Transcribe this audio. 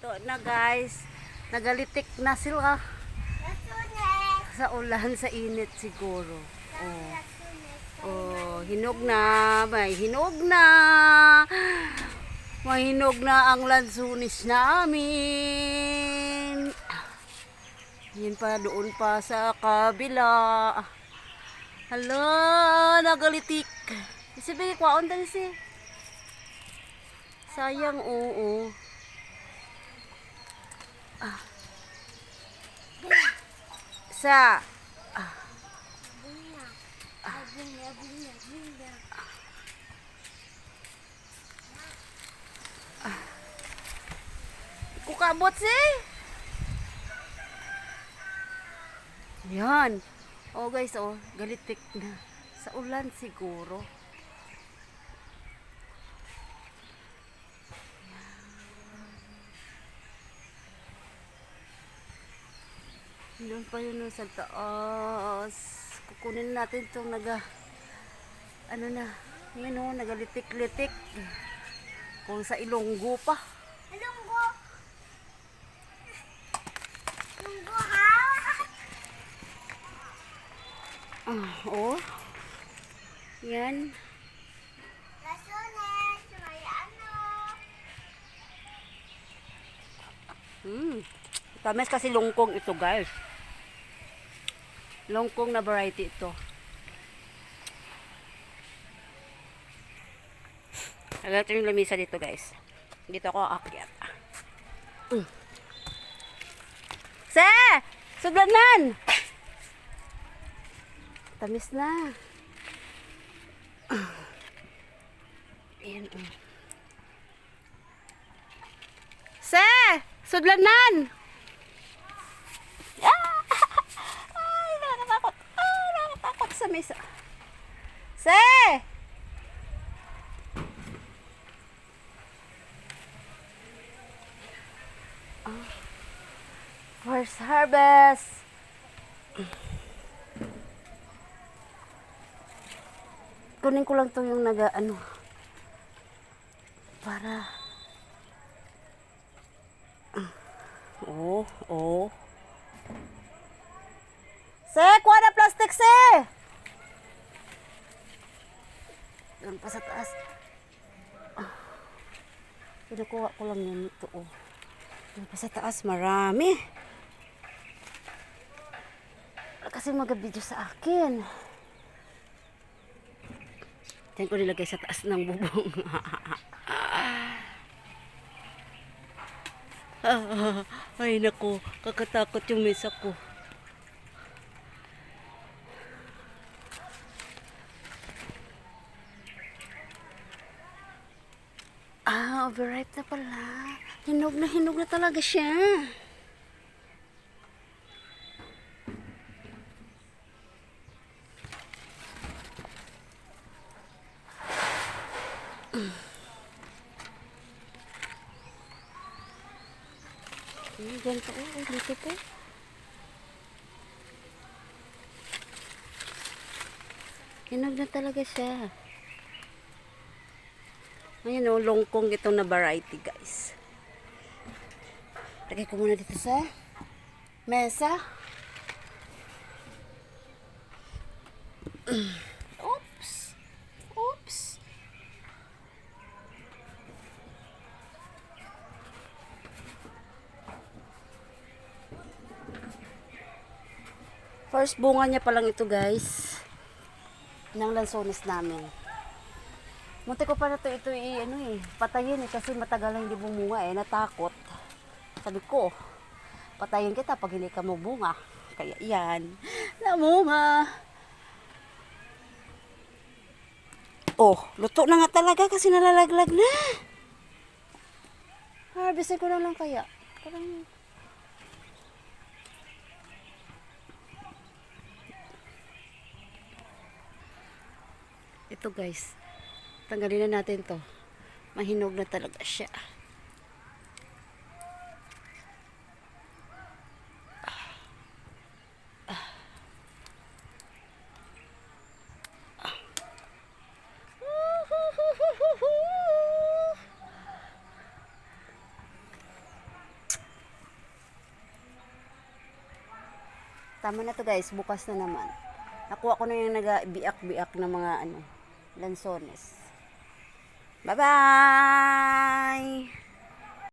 Ito na guys, nagalitik na sila sa ulan, sa init siguro. Oh. Oh, hinog na, may hinog na. May hinog na ang lansunis namin. Yan pa, doon pa sa kabila. Hala, nagalitik. Sabi, kwaon dali si. Sayang, oo. Ah. Sa, kukabot si. Yan. Oh guys, oh, galitik na. Sa ulan siguro. Doon pa yun oh, sa taas. Kukunin natin itong naga, ano na, yun oh, nagalitik-litik. Kung sa ilonggo pa. Lunggo. Lunggo ha? Ah, oh. Yan. Lasunes, may ano. Hmm. Tamis kasi longkong ito, guys. Longkong na variety ito. Agad yung lamisa dito, guys. Dito ako aakyat. Mm. Se! Sudlanan! Tamis na. Ayan, oh. Se! Sudlanan! Ah! Ay, nakakatakot. Ah, mesa. Se! Ah. First harvest. Kunin ko lang to yung naga ano para Oh, oh. Se, kuha na plastic, se! Doon pa sa taas. Ah. Ko lang yun ito, oh. Doon pa sa taas, marami. Kasi mag-video sa akin. Diyan ko nilagay sa taas ng bubong. Ah, Ay nako, kakatakot yung mesa ko. Ah, overripe na pala. Hinog na hinog na talaga siya. Ganito oh, oh, dito po. Hinog na talaga siya. Ayan o, longkong itong na variety guys. Lagay ko muna dito sa mesa. Oops! Oops! First bunga niya pa lang ito guys. Ng lansones namin. Munti ko pa na to ito i ano eh, patayin eh kasi matagal na hindi bumunga eh, natakot. Sabi ko, patayin kita pag hindi ka mabunga. Kaya yan, namunga. Oh, luto na nga talaga kasi nalalaglag na. Harvestin ko na lang kaya. Parang Ito guys, Tanggalin na natin to. Mahinog na talaga siya. Tama na to guys, bukas na naman. Nakuha ko na yung naga biak-biak na mga ano, lansones. 拜拜。